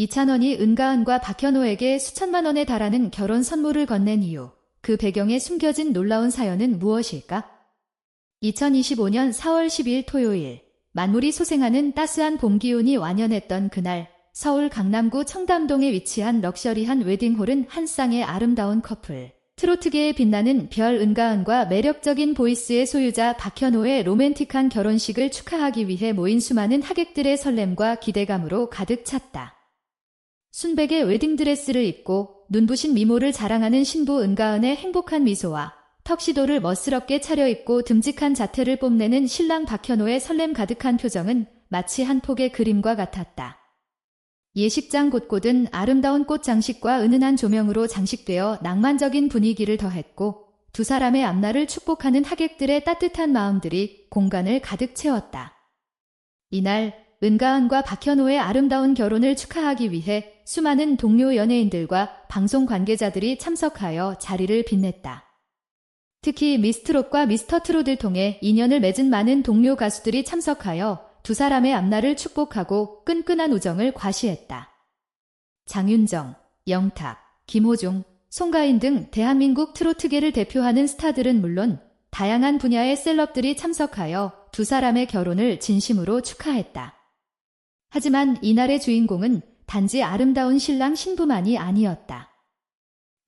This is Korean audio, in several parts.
이찬원이 은가은과 박현호에게 수천만 원에 달하는 결혼 선물을 건넨 이유, 그 배경에 숨겨진 놀라운 사연은 무엇일까? 2025년 4월 12일 토요일, 만물이 소생하는 따스한 봄 기운이 완연했던 그날, 서울 강남구 청담동에 위치한 럭셔리한 웨딩홀은 한 쌍의 아름다운 커플, 트로트계에 빛나는 별 은가은과 매력적인 보이스의 소유자 박현호의 로맨틱한 결혼식을 축하하기 위해 모인 수많은 하객들의 설렘과 기대감으로 가득 찼다. 순백의 웨딩드레스를 입고 눈부신 미모를 자랑하는 신부 은가은의 행복한 미소와 턱시도를 멋스럽게 차려입고 듬직한 자태를 뽐내는 신랑 박현호의 설렘 가득한 표정은 마치 한 폭의 그림과 같았다. 예식장 곳곳은 아름다운 꽃 장식과 은은한 조명으로 장식되어 낭만적인 분위기를 더했고 두 사람의 앞날을 축복하는 하객들의 따뜻한 마음들이 공간을 가득 채웠다. 이날 은가은과 박현호의 아름다운 결혼을 축하하기 위해 수많은 동료 연예인들과 방송 관계자들이 참석하여 자리를 빛냈다. 특히 미스트롯과 미스터트롯을 통해 인연을 맺은 많은 동료 가수들이 참석하여 두 사람의 앞날을 축복하고 끈끈한 우정을 과시했다. 장윤정, 영탁, 김호중, 송가인 등 대한민국 트로트계를 대표하는 스타들은 물론 다양한 분야의 셀럽들이 참석하여 두 사람의 결혼을 진심으로 축하했다. 하지만 이날의 주인공은 단지 아름다운 신랑 신부만이 아니었다.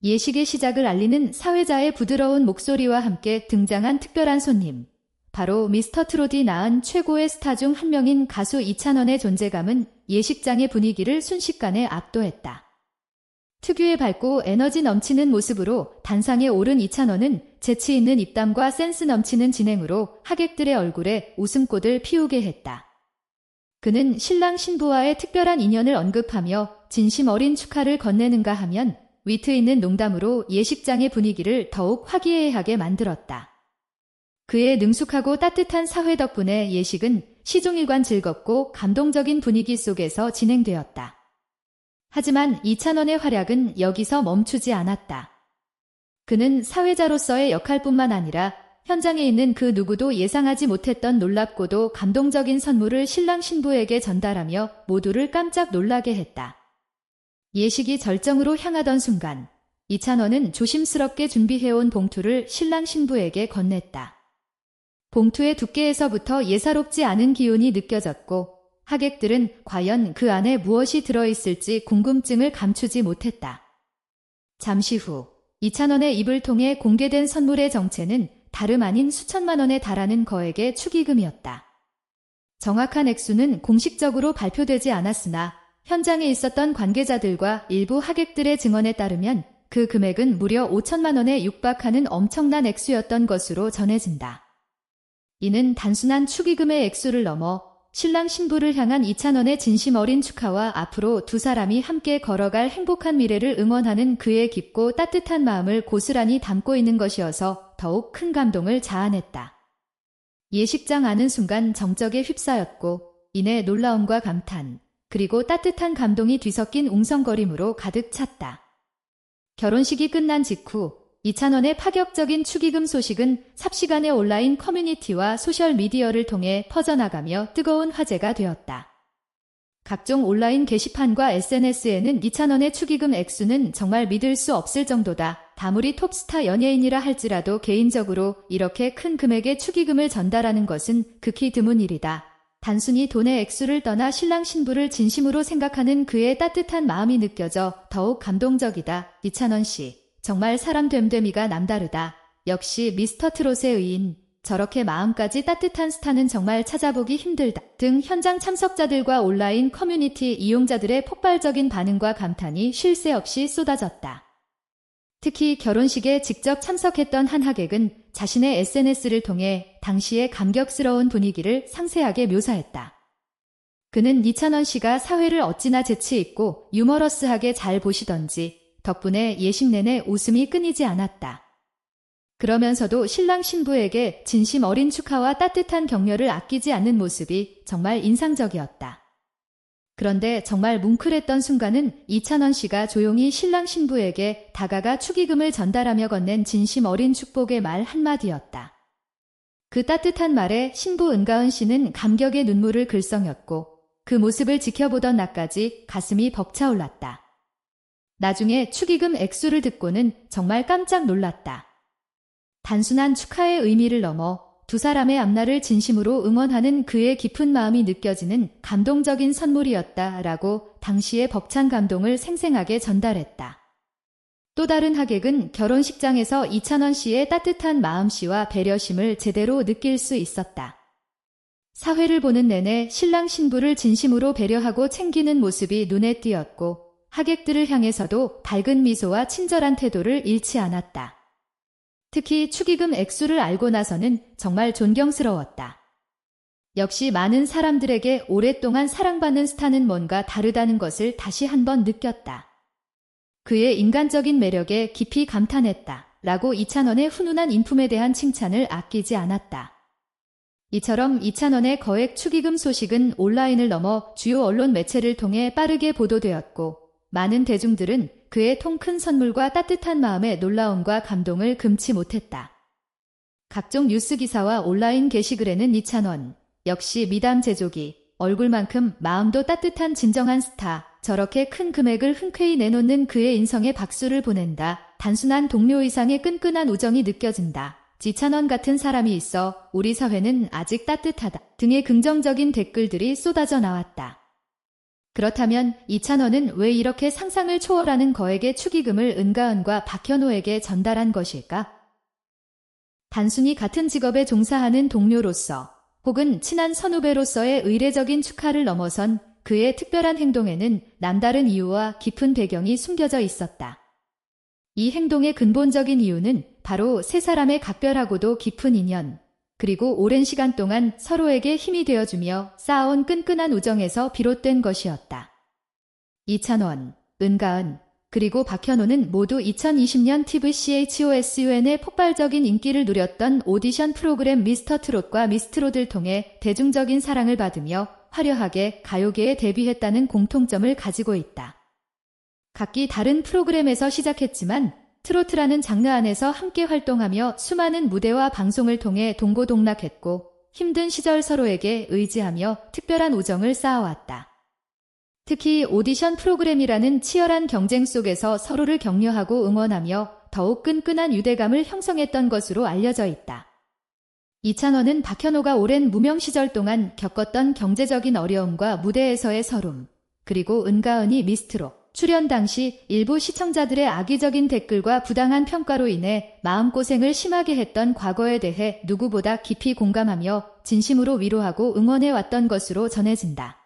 예식의 시작을 알리는 사회자의 부드러운 목소리와 함께 등장한 특별한 손님. 바로 미스터 트롯이 낳은 최고의 스타 중 한 명인 가수 이찬원의 존재감은 예식장의 분위기를 순식간에 압도했다. 특유의 밝고 에너지 넘치는 모습으로 단상에 오른 이찬원은 재치 있는 입담과 센스 넘치는 진행으로 하객들의 얼굴에 웃음꽃을 피우게 했다. 그는 신랑 신부와의 특별한 인연을 언급하며 진심 어린 축하를 건네는가 하면 위트 있는 농담으로 예식장의 분위기를 더욱 화기애애하게 만들었다. 그의 능숙하고 따뜻한 사회 덕분에 예식은 시종일관 즐겁고 감동적인 분위기 속에서 진행되었다. 하지만 이찬원의 활약은 여기서 멈추지 않았다. 그는 사회자로서의 역할뿐만 아니라 현장에 있는 그 누구도 예상하지 못했던 놀랍고도 감동적인 선물을 신랑 신부에게 전달하며 모두를 깜짝 놀라게 했다. 예식이 절정으로 향하던 순간 이찬원은 조심스럽게 준비해온 봉투를 신랑 신부에게 건넸다. 봉투의 두께에서부터 예사롭지 않은 기운이 느껴졌고 하객들은 과연 그 안에 무엇이 들어있을지 궁금증을 감추지 못했다. 잠시 후 이찬원의 입을 통해 공개된 선물의 정체는 다름 아닌 수천만 원에 달하는 거액의 축의금이었다. 정확한 액수는 공식적으로 발표되지 않았으나 현장에 있었던 관계자들과 일부 하객들의 증언에 따르면 그 금액은 무려 5천만 원에 육박하는 엄청난 액수였던 것으로 전해진다. 이는 단순한 축의금의 액수를 넘어 신랑 신부를 향한 이찬원의 진심 어린 축하와 앞으로 두 사람이 함께 걸어갈 행복한 미래를 응원하는 그의 깊고 따뜻한 마음을 고스란히 담고 있는 것이어서 더욱 큰 감동을 자아냈다. 예식장 아는 순간 정적에 휩싸였고 이내 놀라움과 감탄 그리고 따뜻한 감동이 뒤섞인 웅성거림으로 가득 찼다. 결혼식이 끝난 직후 이찬원의 파격적인 축의금 소식은 삽시간에 온라인 커뮤니티와 소셜미디어를 통해 퍼져나가며 뜨거운 화제가 되었다. 각종 온라인 게시판과 SNS에는 이찬원의 축의금 액수는 정말 믿을 수 없을 정도다. 다무리 톱스타 연예인이라 할지라도 개인적으로 이렇게 큰 금액의 축의금을 전달하는 것은 극히 드문 일이다. 단순히 돈의 액수를 떠나 신랑 신부를 진심으로 생각하는 그의 따뜻한 마음이 느껴져 더욱 감동적이다. 이찬원 씨. 정말 사람 됨됨이가 남다르다. 역시 미스터 트롯의 의인. 저렇게 마음까지 따뜻한 스타는 정말 찾아보기 힘들다. 등 현장 참석자들과 온라인 커뮤니티 이용자들의 폭발적인 반응과 감탄이 쉴 새 없이 쏟아졌다. 특히 결혼식에 직접 참석했던 한 하객은 자신의 SNS를 통해 당시의 감격스러운 분위기를 상세하게 묘사했다. 그는 이찬원 씨가 사회를 어찌나 재치 있고 유머러스하게 잘 보시던지 덕분에 예식 내내 웃음이 끊이지 않았다. 그러면서도 신랑 신부에게 진심 어린 축하와 따뜻한 격려를 아끼지 않는 모습이 정말 인상적이었다. 그런데 정말 뭉클했던 순간은 이찬원 씨가 조용히 신랑 신부에게 다가가 축의금을 전달하며 건넨 진심 어린 축복의 말 한마디였다. 그 따뜻한 말에 신부 은가은 씨는 감격의 눈물을 글썽였고 그 모습을 지켜보던 나까지 가슴이 벅차올랐다. 나중에 축의금 액수를 듣고는 정말 깜짝 놀랐다. 단순한 축하의 의미를 넘어 두 사람의 앞날을 진심으로 응원하는 그의 깊은 마음이 느껴지는 감동적인 선물이었다라고 당시의 벅찬 감동을 생생하게 전달했다. 또 다른 하객은 결혼식장에서 이찬원 씨의 따뜻한 마음씨와 배려심을 제대로 느낄 수 있었다. 사회를 보는 내내 신랑 신부를 진심으로 배려하고 챙기는 모습이 눈에 띄었고 하객들을 향해서도 밝은 미소와 친절한 태도를 잃지 않았다. 특히 축의금 액수를 알고 나서는 정말 존경스러웠다. 역시 많은 사람들에게 오랫동안 사랑받는 스타는 뭔가 다르다는 것을 다시 한번 느꼈다. 그의 인간적인 매력에 깊이 감탄했다. 라고 이찬원의 훈훈한 인품에 대한 칭찬을 아끼지 않았다. 이처럼 이찬원의 거액 축의금 소식은 온라인을 넘어 주요 언론 매체를 통해 빠르게 보도되었고 많은 대중들은 그의 통 큰 선물과 따뜻한 마음의 놀라움과 감동을 금치 못했다. 각종 뉴스 기사와 온라인 게시글에는 이찬원, 역시 미담 제조기, 얼굴만큼 마음도 따뜻한 진정한 스타, 저렇게 큰 금액을 흔쾌히 내놓는 그의 인성에 박수를 보낸다. 단순한 동료 이상의 끈끈한 우정이 느껴진다. 지찬원 같은 사람이 있어 우리 사회는 아직 따뜻하다. 등의 긍정적인 댓글들이 쏟아져 나왔다. 그렇다면 이찬원은 왜 이렇게 상상을 초월하는 거액의 축의금을 은가은과 박현호에게 전달한 것일까? 단순히 같은 직업에 종사하는 동료로서 혹은 친한 선후배로서의 의례적인 축하를 넘어선 그의 특별한 행동에는 남다른 이유와 깊은 배경이 숨겨져 있었다. 이 행동의 근본적인 이유는 바로 세 사람의 각별하고도 깊은 인연, 그리고 오랜 시간 동안 서로에게 힘이 되어주며 쌓아온 끈끈한 우정에서 비롯된 것이었다. 이찬원, 은가은, 그리고 박현호는 모두 2020년 TVCHOSUN의 폭발적인 인기를 누렸던 오디션 프로그램 미스터 트롯과 미스트롯을 통해 대중적인 사랑을 받으며 화려하게 가요계에 데뷔했다는 공통점을 가지고 있다. 각기 다른 프로그램에서 시작했지만 트로트라는 장르 안에서 함께 활동하며 수많은 무대와 방송을 통해 동고동락했고 힘든 시절 서로에게 의지하며 특별한 우정을 쌓아왔다. 특히 오디션 프로그램이라는 치열한 경쟁 속에서 서로를 격려하고 응원하며 더욱 끈끈한 유대감을 형성했던 것으로 알려져 있다. 이찬원은 박현호가 오랜 무명 시절 동안 겪었던 경제적인 어려움과 무대에서의 서름, 그리고 은가은이 미스트로 출연 당시 일부 시청자들의 악의적인 댓글과 부당한 평가로 인해 마음고생을 심하게 했던 과거에 대해 누구보다 깊이 공감하며 진심으로 위로하고 응원해 왔던 것으로 전해진다.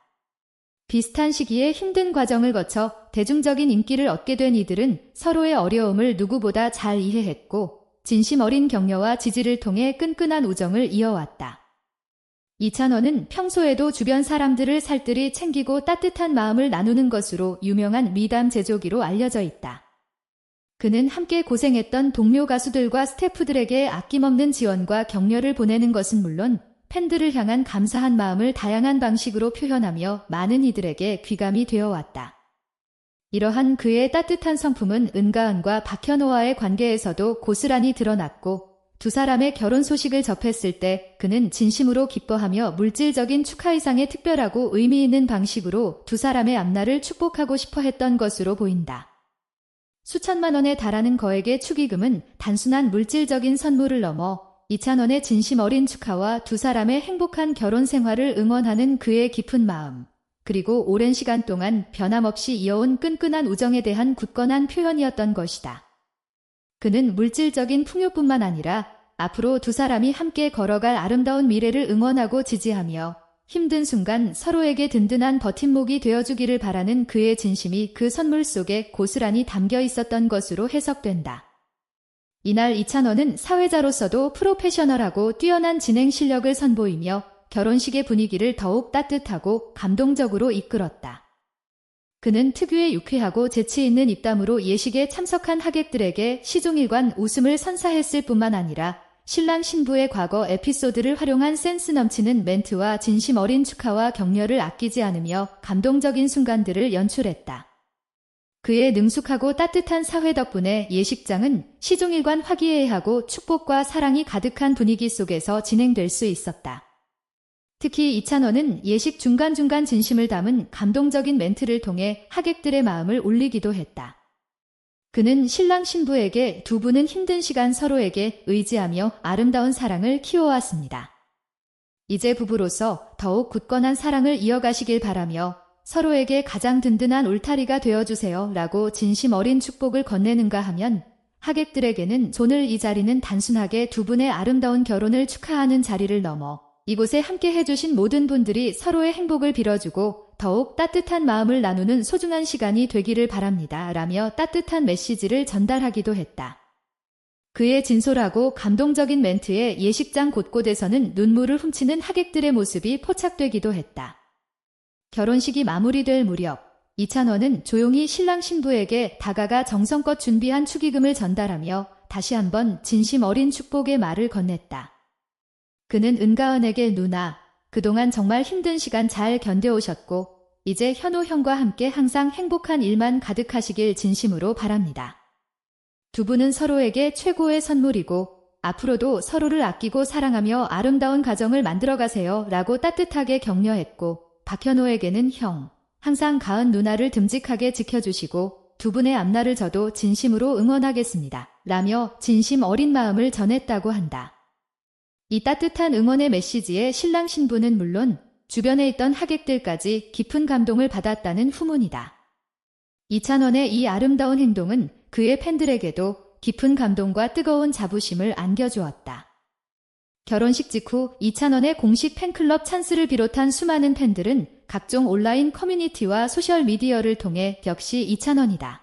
비슷한 시기에 힘든 과정을 거쳐 대중적인 인기를 얻게 된 이들은 서로의 어려움을 누구보다 잘 이해했고 진심 어린 격려와 지지를 통해 끈끈한 우정을 이어왔다. 이찬원은 평소에도 주변 사람들을 살뜰히 챙기고 따뜻한 마음을 나누는 것으로 유명한 미담 제조기로 알려져 있다. 그는 함께 고생했던 동료 가수들과 스태프들에게 아낌없는 지원과 격려를 보내는 것은 물론 팬들을 향한 감사한 마음을 다양한 방식으로 표현하며 많은 이들에게 귀감이 되어 왔다. 이러한 그의 따뜻한 성품은 은가은과 박현호와의 관계에서도 고스란히 드러났고 두 사람의 결혼 소식을 접했을 때 그는 진심으로 기뻐하며 물질적인 축하 이상의 특별하고 의미 있는 방식으로 두 사람의 앞날을 축복하고 싶어 했던 것으로 보인다. 수천만 원에 달하는 거액의 축의금은 단순한 물질적인 선물을 넘어 이찬원의 진심 어린 축하와 두 사람의 행복한 결혼 생활을 응원하는 그의 깊은 마음, 그리고 오랜 시간 동안 변함없이 이어온 끈끈한 우정에 대한 굳건한 표현이었던 것이다. 그는 물질적인 풍요뿐만 아니라 앞으로 두 사람이 함께 걸어갈 아름다운 미래를 응원하고 지지하며 힘든 순간 서로에게 든든한 버팀목이 되어주기를 바라는 그의 진심이 그 선물 속에 고스란히 담겨 있었던 것으로 해석된다. 이날 이찬원은 사회자로서도 프로페셔널하고 뛰어난 진행 실력을 선보이며 결혼식의 분위기를 더욱 따뜻하고 감동적으로 이끌었다. 그는 특유의 유쾌하고 재치 있는 입담으로 예식에 참석한 하객들에게 시종일관 웃음을 선사했을 뿐만 아니라 신랑 신부의 과거 에피소드를 활용한 센스 넘치는 멘트와 진심 어린 축하와 격려를 아끼지 않으며 감동적인 순간들을 연출했다. 그의 능숙하고 따뜻한 사회 덕분에 예식장은 시종일관 화기애애하고 축복과 사랑이 가득한 분위기 속에서 진행될 수 있었다. 특히 이찬원은 예식 중간중간 진심을 담은 감동적인 멘트를 통해 하객들의 마음을 울리기도 했다. 그는 신랑 신부에게 두 분은 힘든 시간 서로에게 의지하며 아름다운 사랑을 키워왔습니다. 이제 부부로서 더욱 굳건한 사랑을 이어가시길 바라며 서로에게 가장 든든한 울타리가 되어주세요 라고 진심 어린 축복을 건네는가 하면 하객들에게는 오늘 이 자리는 단순하게 두 분의 아름다운 결혼을 축하하는 자리를 넘어 이곳에 함께 해주신 모든 분들이 서로의 행복을 빌어주고 더욱 따뜻한 마음을 나누는 소중한 시간이 되기를 바랍니다. 라며 따뜻한 메시지를 전달하기도 했다. 그의 진솔하고 감동적인 멘트에 예식장 곳곳에서는 눈물을 훔치는 하객들의 모습이 포착되기도 했다. 결혼식이 마무리될 무렵 이찬원은 조용히 신랑 신부에게 다가가 정성껏 준비한 축의금을 전달하며 다시 한번 진심 어린 축복의 말을 건넸다. 그는 은가은에게 누나, 그동안 정말 힘든 시간 잘 견뎌오셨고, 이제 현우 형과 함께 항상 행복한 일만 가득하시길 진심으로 바랍니다. 두 분은 서로에게 최고의 선물이고, 앞으로도 서로를 아끼고 사랑하며 아름다운 가정을 만들어 가세요 라고 따뜻하게 격려했고, 박현호에게는 형, 항상 가은 누나를 듬직하게 지켜주시고, 두 분의 앞날을 저도 진심으로 응원하겠습니다. 라며 진심 어린 마음을 전했다고 한다. 이 따뜻한 응원의 메시지에 신랑 신부는 물론 주변에 있던 하객들까지 깊은 감동을 받았다는 후문이다. 이찬원의 이 아름다운 행동은 그의 팬들에게도 깊은 감동과 뜨거운 자부심을 안겨주었다. 결혼식 직후 이찬원의 공식 팬클럽 찬스를 비롯한 수많은 팬들은 각종 온라인 커뮤니티와 소셜미디어를 통해 역시 이찬원이다.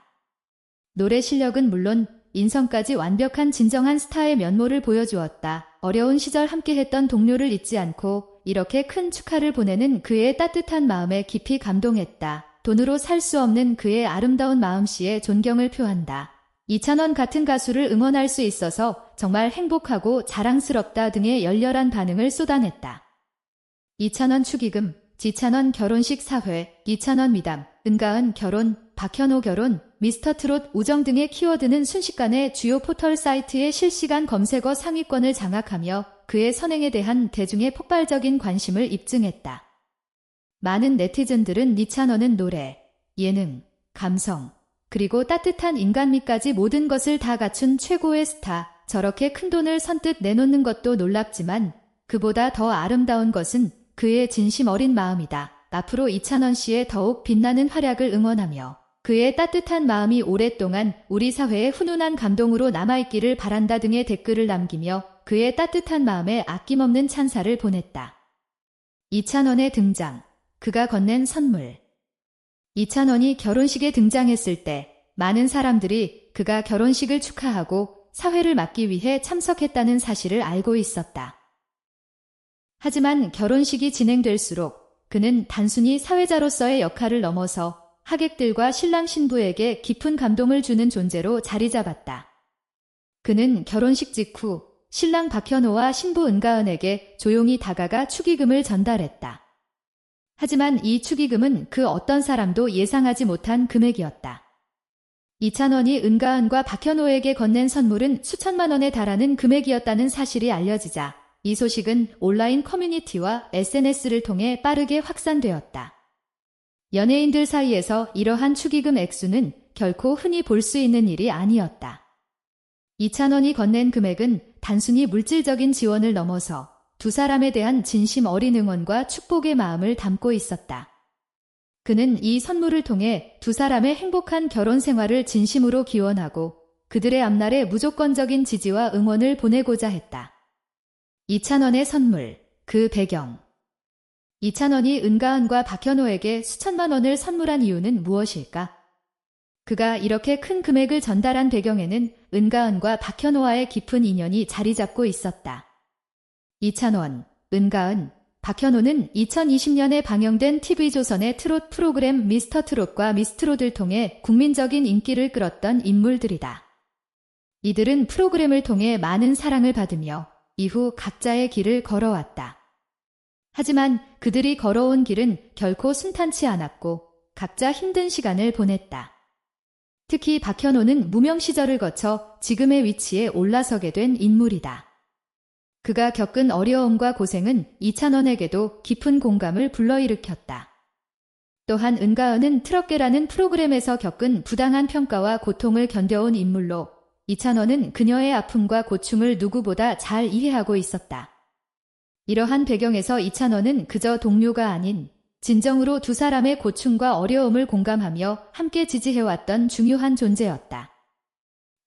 노래 실력은 물론 인성까지 완벽한 진정한 스타의 면모를 보여주었다. 어려운 시절 함께했던 동료를 잊지 않고 이렇게 큰 축하를 보내는 그의 따뜻한 마음에 깊이 감동했다. 돈으로 살 수 없는 그의 아름다운 마음씨에 존경을 표한다. 이찬원 같은 가수를 응원할 수 있어서 정말 행복하고 자랑스럽다 등의 열렬한 반응을 쏟아냈다. 이찬원 축의금, 지찬원 결혼식 사회, 이찬원 미담, 은가은 결혼, 박현호 결혼, 미스터트롯 우정 등의 키워드는 순식간에 주요 포털 사이트의 실시간 검색어 상위권을 장악하며 그의 선행에 대한 대중의 폭발적인 관심을 입증했다. 많은 네티즌들은 니찬원은 노래, 예능, 감성, 그리고 따뜻한 인간미까지 모든 것을 다 갖춘 최고의 스타, 저렇게 큰 돈을 선뜻 내놓는 것도 놀랍지만 그보다 더 아름다운 것은 그의 진심 어린 마음이다. 앞으로 이찬원 씨의 더욱 빛나는 활약을 응원하며 그의 따뜻한 마음이 오랫동안 우리 사회의 훈훈한 감동으로 남아있기를 바란다 등의 댓글을 남기며 그의 따뜻한 마음에 아낌없는 찬사를 보냈다. 이찬원의 등장, 그가 건넨 선물. 이찬원이 결혼식에 등장했을 때 많은 사람들이 그가 결혼식을 축하하고 사회를 맡기 위해 참석했다는 사실을 알고 있었다. 하지만 결혼식이 진행될수록 그는 단순히 사회자로서의 역할을 넘어서 하객들과 신랑 신부에게 깊은 감동을 주는 존재로 자리 잡았다. 그는 결혼식 직후 신랑 박현호와 신부 은가은에게 조용히 다가가 축의금을 전달했다. 하지만 이 축의금은 그 어떤 사람도 예상하지 못한 금액이었다. 이찬원이 은가은과 박현호에게 건넨 선물은 수천만 원에 달하는 금액이었다는 사실이 알려지자 이 소식은 온라인 커뮤니티와 SNS를 통해 빠르게 확산되었다. 연예인들 사이에서 이러한 축의금 액수는 결코 흔히 볼 수 있는 일이 아니었다. 이찬원이 건넨 금액은 단순히 물질적인 지원을 넘어서 두 사람에 대한 진심 어린 응원과 축복의 마음을 담고 있었다. 그는 이 선물을 통해 두 사람의 행복한 결혼 생활을 진심으로 기원하고 그들의 앞날에 무조건적인 지지와 응원을 보내고자 했다. 이찬원의 선물, 그 배경. 이찬원이 은가은과 박현호에게 수천만 원을 선물한 이유는 무엇일까? 그가 이렇게 큰 금액을 전달한 배경에는 은가은과 박현호와의 깊은 인연이 자리 잡고 있었다. 이찬원, 은가은, 박현호는 2020년에 방영된 TV조선의 트롯 프로그램 미스터 트롯과 미스트롯을 통해 국민적인 인기를 끌었던 인물들이다. 이들은 프로그램을 통해 많은 사랑을 받으며 이후 각자의 길을 걸어왔다. 하지만 그들이 걸어온 길은 결코 순탄치 않았고 각자 힘든 시간을 보냈다. 특히 박현호는 무명 시절을 거쳐 지금의 위치에 올라서게 된 인물이다. 그가 겪은 어려움과 고생은 이찬원에게도 깊은 공감을 불러일으켰다. 또한 은가은은 트럭계라는 프로그램에서 겪은 부당한 평가와 고통을 견뎌온 인물로 이찬원은 그녀의 아픔과 고충을 누구보다 잘 이해하고 있었다. 이러한 배경에서 이찬원은 그저 동료가 아닌 진정으로 두 사람의 고충과 어려움을 공감하며 함께 지지해왔던 중요한 존재였다.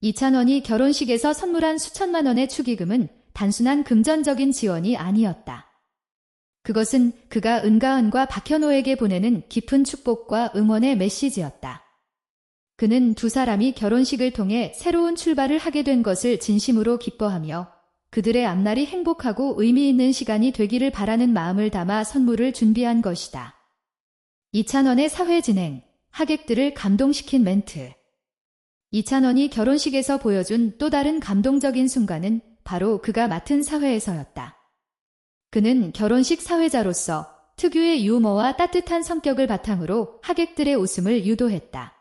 이찬원이 결혼식에서 선물한 수천만 원의 축의금은 단순한 금전적인 지원이 아니었다. 그것은 그가 은가은과 박현호에게 보내는 깊은 축복과 응원의 메시지였다. 그는 두 사람이 결혼식을 통해 새로운 출발을 하게 된 것을 진심으로 기뻐하며 그들의 앞날이 행복하고 의미 있는 시간이 되기를 바라는 마음을 담아 선물을 준비한 것이다. 이찬원의 사회 진행, 하객들을 감동시킨 멘트. 이찬원이 결혼식에서 보여준 또 다른 감동적인 순간은 바로 그가 맡은 사회에서였다. 그는 결혼식 사회자로서 특유의 유머와 따뜻한 성격을 바탕으로 하객들의 웃음을 유도했다.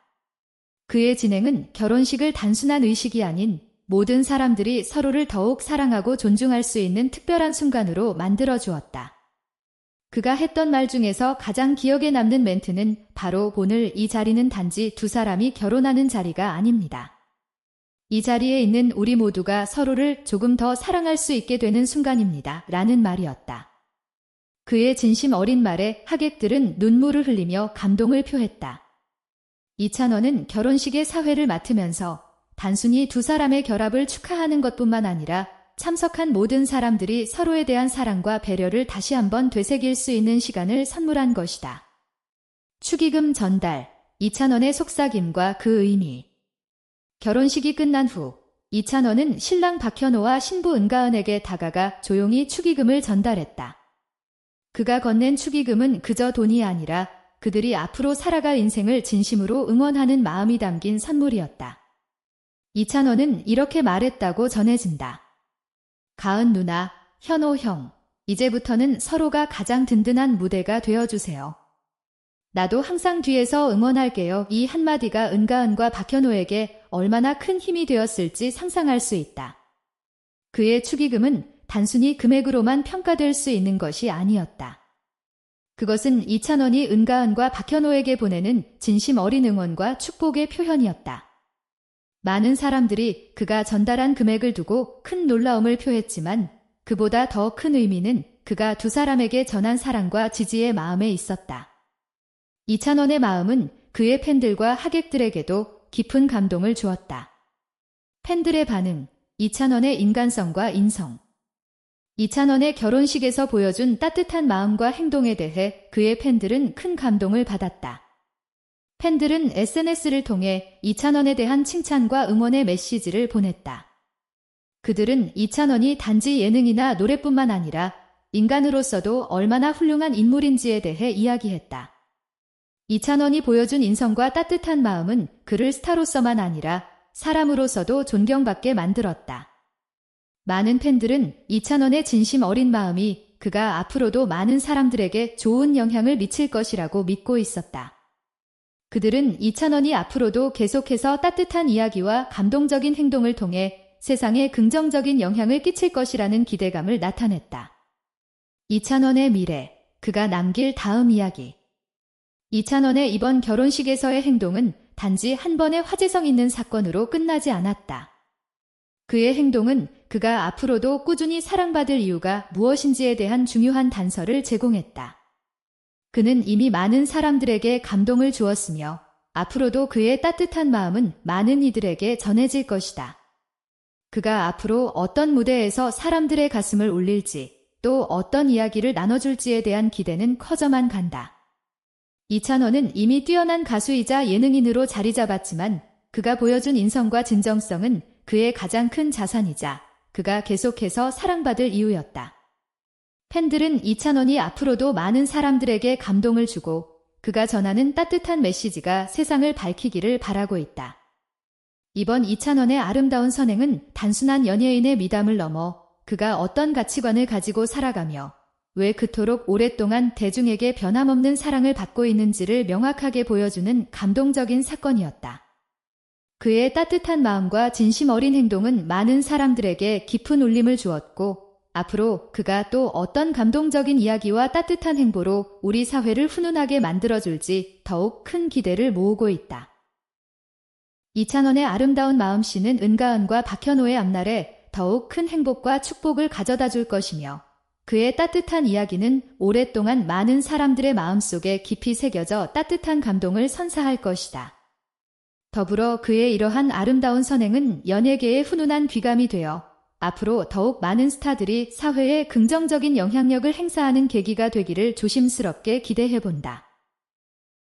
그의 진행은 결혼식을 단순한 의식이 아닌 모든 사람들이 서로를 더욱 사랑하고 존중할 수 있는 특별한 순간으로 만들어 주었다. 그가 했던 말 중에서 가장 기억에 남는 멘트는 바로 오늘 이 자리는 단지 두 사람이 결혼하는 자리가 아닙니다. 이 자리에 있는 우리 모두가 서로를 조금 더 사랑할 수 있게 되는 순간입니다. 라는 말이었다. 그의 진심 어린 말에 하객들은 눈물을 흘리며 감동을 표했다. 이찬원은 결혼식의 사회를 맡으면서 단순히 두 사람의 결합을 축하하는 것뿐만 아니라 참석한 모든 사람들이 서로에 대한 사랑과 배려를 다시 한번 되새길 수 있는 시간을 선물한 것이다. 축의금 전달, 이찬원의 속삭임과 그 의미. 결혼식이 끝난 후 이찬원은 신랑 박현호와 신부 은가은에게 다가가 조용히 축의금을 전달했다. 그가 건넨 축의금은 그저 돈이 아니라 그들이 앞으로 살아갈 인생을 진심으로 응원하는 마음이 담긴 선물이었다. 이찬원은 이렇게 말했다고 전해진다. 가은 누나, 현호 형, 이제부터는 서로가 가장 든든한 무대가 되어주세요. 나도 항상 뒤에서 응원할게요. 이 한마디가 은가은과 박현호에게 얼마나 큰 힘이 되었을지 상상할 수 있다. 그의 축의금은 단순히 금액으로만 평가될 수 있는 것이 아니었다. 그것은 이찬원이 은가은과 박현호에게 보내는 진심 어린 응원과 축복의 표현이었다. 많은 사람들이 그가 전달한 금액을 두고 큰 놀라움을 표했지만 그보다 더 큰 의미는 그가 두 사람에게 전한 사랑과 지지의 마음에 있었다. 이찬원의 마음은 그의 팬들과 하객들에게도 깊은 감동을 주었다. 팬들의 반응, 이찬원의 인간성과 인성. 이찬원의 결혼식에서 보여준 따뜻한 마음과 행동에 대해 그의 팬들은 큰 감동을 받았다. 팬들은 SNS를 통해 이찬원에 대한 칭찬과 응원의 메시지를 보냈다. 그들은 이찬원이 단지 예능이나 노래뿐만 아니라 인간으로서도 얼마나 훌륭한 인물인지에 대해 이야기했다. 이찬원이 보여준 인성과 따뜻한 마음은 그를 스타로서만 아니라 사람으로서도 존경받게 만들었다. 많은 팬들은 이찬원의 진심 어린 마음이 그가 앞으로도 많은 사람들에게 좋은 영향을 미칠 것이라고 믿고 있었다. 그들은 이찬원이 앞으로도 계속해서 따뜻한 이야기와 감동적인 행동을 통해 세상에 긍정적인 영향을 끼칠 것이라는 기대감을 나타냈다. 이찬원의 미래, 그가 남길 다음 이야기. 이찬원의 이번 결혼식에서의 행동은 단지 한 번의 화제성 있는 사건으로 끝나지 않았다. 그의 행동은 그가 앞으로도 꾸준히 사랑받을 이유가 무엇인지에 대한 중요한 단서를 제공했다. 그는 이미 많은 사람들에게 감동을 주었으며 앞으로도 그의 따뜻한 마음은 많은 이들에게 전해질 것이다. 그가 앞으로 어떤 무대에서 사람들의 가슴을 울릴지 또 어떤 이야기를 나눠줄지에 대한 기대는 커져만 간다. 이찬원은 이미 뛰어난 가수이자 예능인으로 자리 잡았지만 그가 보여준 인성과 진정성은 그의 가장 큰 자산이자 그가 계속해서 사랑받을 이유였다. 팬들은 이찬원이 앞으로도 많은 사람들에게 감동을 주고 그가 전하는 따뜻한 메시지가 세상을 밝히기를 바라고 있다. 이번 이찬원의 아름다운 선행은 단순한 연예인의 미담을 넘어 그가 어떤 가치관을 가지고 살아가며 왜 그토록 오랫동안 대중에게 변함없는 사랑을 받고 있는지를 명확하게 보여주는 감동적인 사건이었다. 그의 따뜻한 마음과 진심 어린 행동은 많은 사람들에게 깊은 울림을 주었고 앞으로 그가 또 어떤 감동적인 이야기와 따뜻한 행보로 우리 사회를 훈훈하게 만들어줄지 더욱 큰 기대를 모으고 있다. 이찬원의 아름다운 마음씨는 은가은과 박현호의 앞날에 더욱 큰 행복과 축복을 가져다 줄 것이며 그의 따뜻한 이야기는 오랫동안 많은 사람들의 마음속에 깊이 새겨져 따뜻한 감동을 선사할 것이다. 더불어 그의 이러한 아름다운 선행은 연예계의 훈훈한 귀감이 되어 앞으로 더욱 많은 스타들이 사회에 긍정적인 영향력을 행사하는 계기가 되기를 조심스럽게 기대해 본다.